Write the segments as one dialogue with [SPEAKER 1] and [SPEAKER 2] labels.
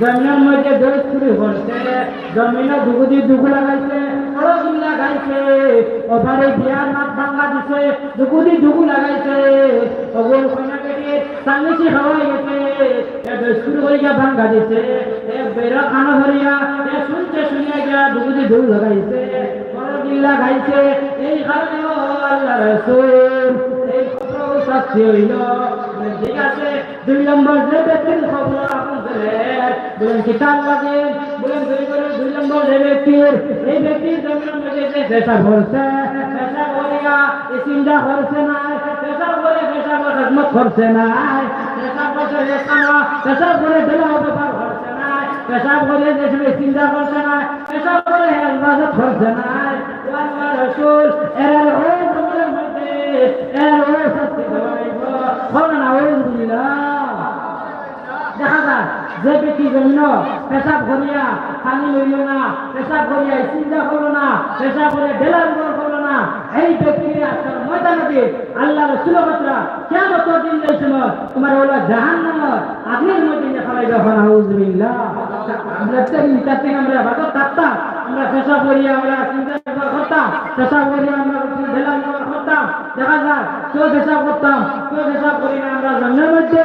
[SPEAKER 1] জমিনের মধ্যে দোষ শুরু করছে জমিনে দুগুদি দুগু লাগাইছে হরদিন লাগাইছে ওভারে বিয়ার মাত ভাঙ্গা দিছে, দুগুদি দুগু লাগাইছে, ওগুলো কইনা কেটে সাংলিশি হওয়াই গেছে, এ শাস্তি হইল। ঠিক আছে দুই নম্বর যে ব্যক্তির বলেন কিতাব লাগে? বলেন দুই করে দুই নম্বর যে ব্যক্তির, এই ব্যক্তির জমির মধ্যে যে পেশা করছে পেশা করিয়া এই চিন্তা করছে না পেশা করে পেশা খেদমত করছে না পেশা করছে পেশা করে বেলা ব্যাপার করছে না পেশা করে চিন্তা করছে না পেশা করে হেলবাজত করছে না এর ও জমির মধ্যে, এর ও শাস্তি দেওয়া হইব বলেন আউযুবিল্লাহ দেখা যায় যে ব্যক্তি জন্য পেশাব করিয়া পানি লইল না, পেশাব করিয়া চিন্তা করল না, পেশাব করে ব্যবহার করল না। এই ব্যক্তিকে আজকাল ময়দানকে আল্লাহ রসুলবতরা কেন দিন দিয়েছিল তোমার হলো জাহান নামর আগ্নির মধ্যে ফেলাই যখন আউজবিল্লাহ আমরা তার থেকে আমরা থাকতাম আমরা পেশাব করিয়া আমরা চিন্তা করতাম, পেশাব করিয়া আমরা ব্যবহার করতাম। দেখা যায় কেউ পেশাব করতাম, কেউ পেশাব করি না আমরা জন্মের মধ্যে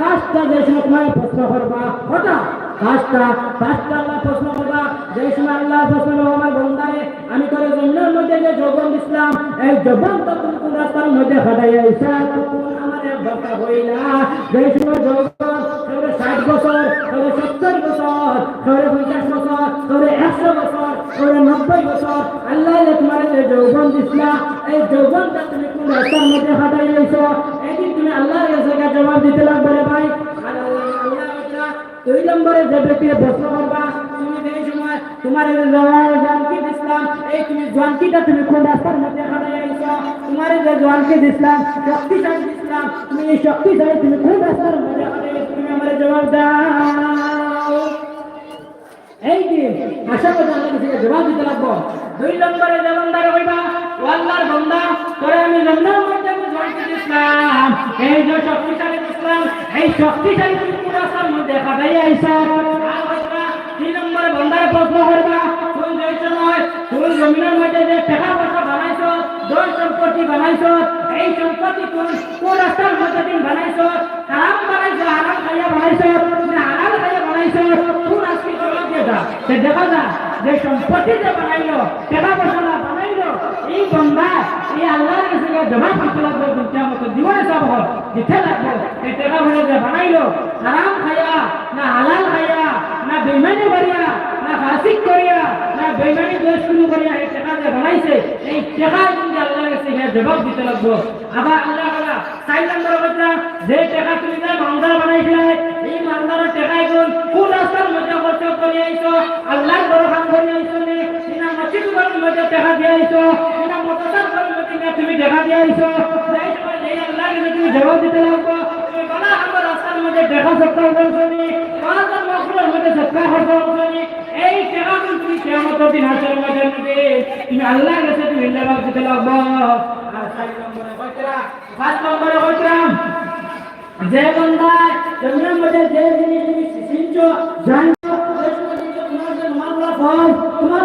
[SPEAKER 1] পাঁচটা যে সময় প্রশ্ন করবা ওটা পাঁচটা পাঁচটা আল্লাহ প্রশ্ন করবা, যে সময় আল্লাহ প্রশ্ন করব আমার বন্ধারে, আমি করে জন্মের মধ্যে যে যৌবন দিছিলাম, এই যৌবন তো তুমি রাস্তার মধ্যে হাঁটাই আইসা আল্লাহ তোমার যে যৌবন এই যৌবনটা তুমি রাস্তার মধ্যে আল্লাহর কাছে জবাব দিতে লাগবে রে ভাই। দুই নম্বরে যে ব্যক্তির প্রশ্ন করবা, তুমি যেই সময় তোমার এই জওয়ান জানকি দিছিলাম, এই তুমি জোয়ানকিটা তুমি কোন রাস্তার মধ্যে তোমার যে জোয়ানকি দিছিলাম, শক্তিশালী দিছিলাম, তুমি এই শক্তিশালী তুমি কোন রাস্তার মধ্যে তুমি আমার জবাব দাও। এই যে, আশা করতে আল্লাহ কাছে জবাব দিতে লাগবো। দুই নম্বরে যে বন্দার হইবা আল্লাহর বন্দা তোরে আমি জড়িত ইসলাম, এই যে শক্তিশালী ইসলাম, এই শক্তিশালী কোন রাস্তার মধ্যে কাটাই আইসা। তিন নম্বরে বন্দার প্রশ্ন করবা তুই যে সময় তুই জমিনের মধ্যে যে টাকা পয়সা বানাইছ দল সম্পত্তি বানাইছ, এই সম্পত্তি তুই কোন রাস্তার মধ্যে দিন বানাইছ? হারাম বানাইছ, হারাম খাইয়া বানাইছ হালাল খাইয়া বানাইছ কোন সে দেখা যায় যে সম্পত্তি যে বানাইলো, টাকা পয়সা এই বন্ধা এই আল্লাহর কাছে জমা করতে লাগবে মতো জীবনে সব হল। দিতে লাগবে, এই টাকা পয়সা যে বানাইলো। হারাম খাইয়া না হালাল খাইয়া না বেমানি করিয়া, না ফাসিক করিয়া, না বেমানি দোষ শুরু করিয়া এই টাকা যে বানাইছে, এই টাকা কিন্তু আল্লাহর কাছে জবাব দিতে লাগবে। আবার আল্লাহ বলা চার নম্বর কথা যে টাকা তুমি যে মালদার বানাইছিলে, এই মালদারের টাকায় কোন রাস্তার মধ্যে খরচ করে আল্লাহর বড় কাম করে আইছো নে কিনা মসজিদ টাকা দিয়ে আইছো? মোটরসাইকেল ঘরের মধ্যে না তুমি টাকা দিয়ে আইছো? যাই সময় যেই আল্লাহর কাছে তুমি জবাব দিতে লাগবো। তুমি বলা আমার রাস্তার মধ্যে টাকা সত্তা করছ নি পাঁচজন মকবুলের মধ্যে সত্তা খরচ এই টাকা তুমি কিয়ামতের দিন হাসরের মধ্যে তুমি আল্লাহর কাছে তুমি জবাব দিতে লাগবো। তোমার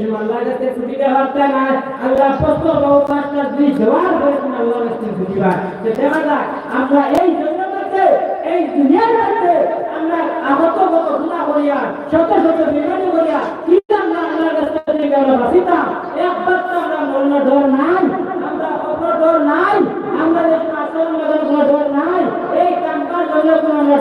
[SPEAKER 1] সময় আল্লাহ কাছে ছুটিতে পারতে না আল্লাহ প্রশ্ন বহু পাঁচটা দুই জোয়ার করেছেন আল্লাহ কাছে ছুটি পায় দেখা যাক আমরা এই জন্য এই দুনিয়ার মধ্যে আমরা আগত গত গুণা করিয়া শত শত বিমানি করিয়া কি আমরা আল্লাহর কাছে বাসিতাম একবার তো আমরা মরণের ডর নাই আমরা অপর ডর নাই আমরা আসল ডর নাই এই কামকার জন্য আমরা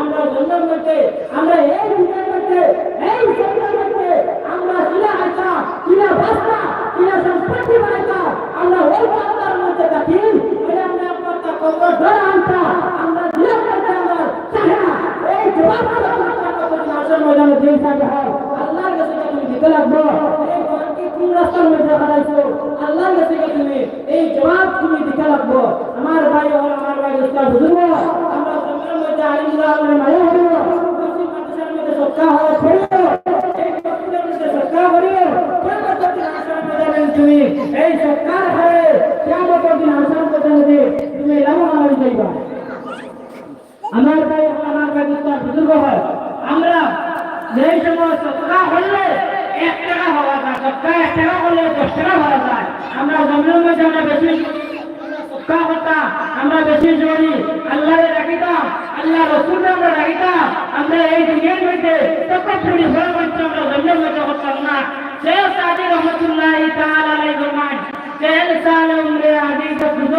[SPEAKER 1] আমরা জন্মের মধ্যে আমরা এই দিনের মধ্যে এই সন্ধ্যার মধ্যে আমরা কিনা হাইতা কিনা বাস্তা কিনা সম্পত্তি বানাইতা আমরা ওই কামকার মধ্যে থাকি এই আমরা আপনার তা কবর ডর আনতা আমরা দিনের মধ্যে আমরা চাহে না এই জবাব আসল ময়দানে দিন থাকে হয় আল্লাহর কাছে তুমি দিতে লাগবো এই জবাবকে কোন রাস্তার মধ্যে হারাইছো আল্লাহর কাছে তুমি এই জবাব তুমি দিতে লাগবো আমার ভাই ও আমার ভাই উস্তাদ বুঝুন আমরা জমির মধ্যে আলিমুল্লাহ আমরা মায়া হব মুসলিম মাদ্রাসার মধ্যে সৎকা হওয়া করিও এই মসজিদের মধ্যে সৎকা করিও কেমন দিন আসার ময়দানে তুমি এই সৎকার হয়ে কেমন দিন আসার ময়দানে তুমি লাভবান হয়ে যাইবা আমার ভাই আমার ভাই উস্তাদ বুজুর্গ হয়। আমরা যেই সময় সৎকা হলে এক টাকা হওয়া যায় সৎকা এক টাকা হলে দশ টাকা হওয়া যায়। আমরা জমির মধ্যে আমরা বেশি সৎকা করতাম, আমরা বেশি জড়ি আল্লাহরে রাখিতাম আল্লাহ রসুলকে আমরা রাখিতাম, আমরা এই দুনিয়ার মধ্যে তপস্বরী হয়ে মধ্যে আমরা জমির মধ্যে করতাম না। সে সাদি রহমতুল্লাহ তাআলা আলাইহি ফরমান তেল সাল উমরে আদি বুজুর্গ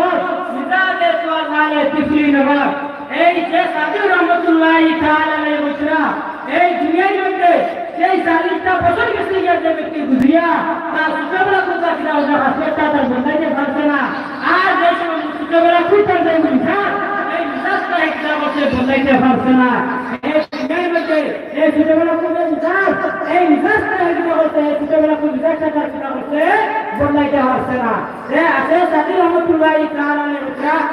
[SPEAKER 1] মিজাজে সোয়ালে তিফলি নবাব। এই যে সাদি রহমতুল্লাহ তাআলা আলাইহি বলছিলাম এই দুনিয়ার মধ্যে সেই চালিশটা বছর গিয়ে যে ব্যক্তি গুজরিয়া তার ছোটবেলা কোথা কিনা ওটা হাসপাতালটা তার বন্ধাইতে পারছে না। আর যে সময় খুব তার মিশাস এই মিশাসটা একটা বছর বন্ধাইতে পারছে না। এই দুনিয়ার মধ্যে এই ছোটবেলা কোথা মিশাস এই মিশাসটা একটা বলতে এই ছোটবেলা কোথা মিশাসটা তার কিনা বলতে বন্ধাইতে পারছে না।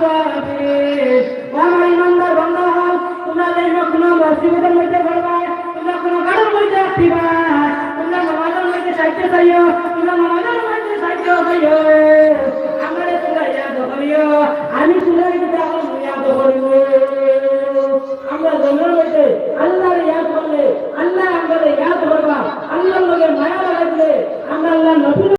[SPEAKER 1] হবে আমার ইমানদার বন্ধ হও তোমরা দেখো কোনো মসজিদের মধ্যে পড়বা তোমরা কোনো গাড়ির মধ্যে আসিবা তোমরা নমাজের মধ্যে সাহিত্য চাইও তোমরা নমাজের মধ্যে সাহিত্য চাইও